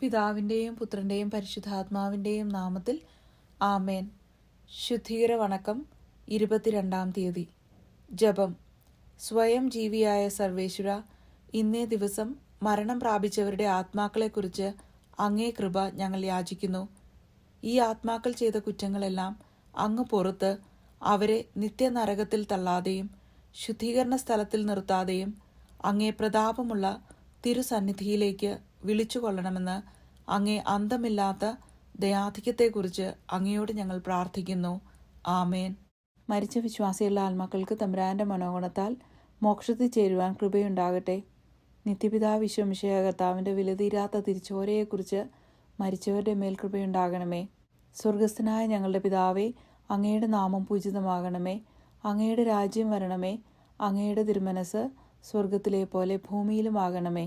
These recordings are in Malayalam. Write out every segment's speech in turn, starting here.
പിതാവിന്റെയും പുത്രന്റെയും പരിശുദ്ധാത്മാവിന്റെയും നാമത്തിൽ ആമേൻ. ശുദ്ധീകര വണക്കം ഇരുപത്തിരണ്ടാം തീയതി. ജപം. സ്വയം ജീവിയായ സർവേശ്വര ഇന്നേ ദിവസം മരണം പ്രാപിച്ചവരുടെ ആത്മാക്കളെക്കുറിച്ച് അങ്ങേ കൃപ ഞങ്ങൾ യാചിക്കുന്നു. ഈ ആത്മാക്കൾ ചെയ്ത കുറ്റങ്ങളെല്ലാം അങ്ങ് പുറത്ത് അവരെ നിത്യനരകത്തിൽ തള്ളാതെയും ശുദ്ധീകരണ സ്ഥലത്തിൽ നിർത്താതെയും അങ്ങേ പ്രതാപമുള്ള തിരുസന്നിധിയിലേക്ക് വിളിച്ചുകൊള്ളണമെന്ന് അങ്ങേ അന്തമില്ലാത്ത ദയാധിക്യത്തെക്കുറിച്ച് അങ്ങയോട് ഞങ്ങൾ പ്രാർത്ഥിക്കുന്നു. ആമേൻ. മരിച്ച വിശ്വാസിയുള്ള ആത്മാക്കൾക്ക് തമ്പുരാന്റെ മനോഗുണത്താൽ മോക്ഷത്തിൽ ചേരുവാൻ കൃപയുണ്ടാകട്ടെ. നിത്യപിതാവ് വിശ്വമിഷയ കർത്താവിന്റെ വിലതീരാത്ത തിരിച്ചോരയെക്കുറിച്ച് മരിച്ചവരുടെ മേൽ കൃപയുണ്ടാകണമേ. സ്വർഗസ്ഥനായ ഞങ്ങളുടെ പിതാവേ അങ്ങയുടെ നാമം പൂജിതമാകണമേ. അങ്ങയുടെ രാജ്യം വരണമേ. അങ്ങയുടെ തിരുമനസ് സ്വർഗത്തിലെ പോലെ ഭൂമിയിലുമാകണമേ.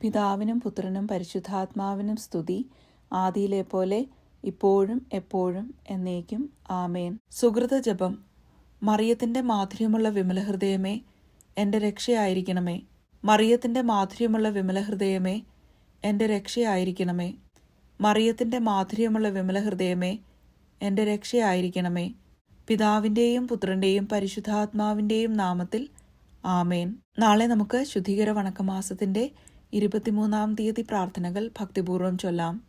പിതാവിനും പുത്രനും പരിശുദ്ധാത്മാവിനും സ്തുതി. ആദിയിലെ പോലെ ഇപ്പോഴും എപ്പോഴും എന്നേക്കും. ആമേൻ. സുഹൃത ജപം. മറിയത്തിന്റെ മാധുര്യമുള്ള വിമല ഹൃദയമേ എന്റെ രക്ഷയായിരിക്കണമേ. മറിയത്തിന്റെ മാധുര്യമുള്ള വിമല ഹൃദയമേ എന്റെ രക്ഷയായിരിക്കണമേ. മറിയത്തിന്റെ മാധുര്യമുള്ള വിമല ഹൃദയമേ എന്റെ രക്ഷയായിരിക്കണമേ. പിതാവിന്റെയും പുത്രന്റെയും പരിശുദ്ധാത്മാവിന്റെയും നാമത്തിൽ ആമേൻ. നാളെ നമുക്ക് ശുദ്ധീകര വണക്കമാസത്തിന്റെ ഇരുപത്തിമൂന്നാം തീയതി പ്രാർത്ഥനകൾ ഭക്തിപൂർവം ചൊല്ലാം.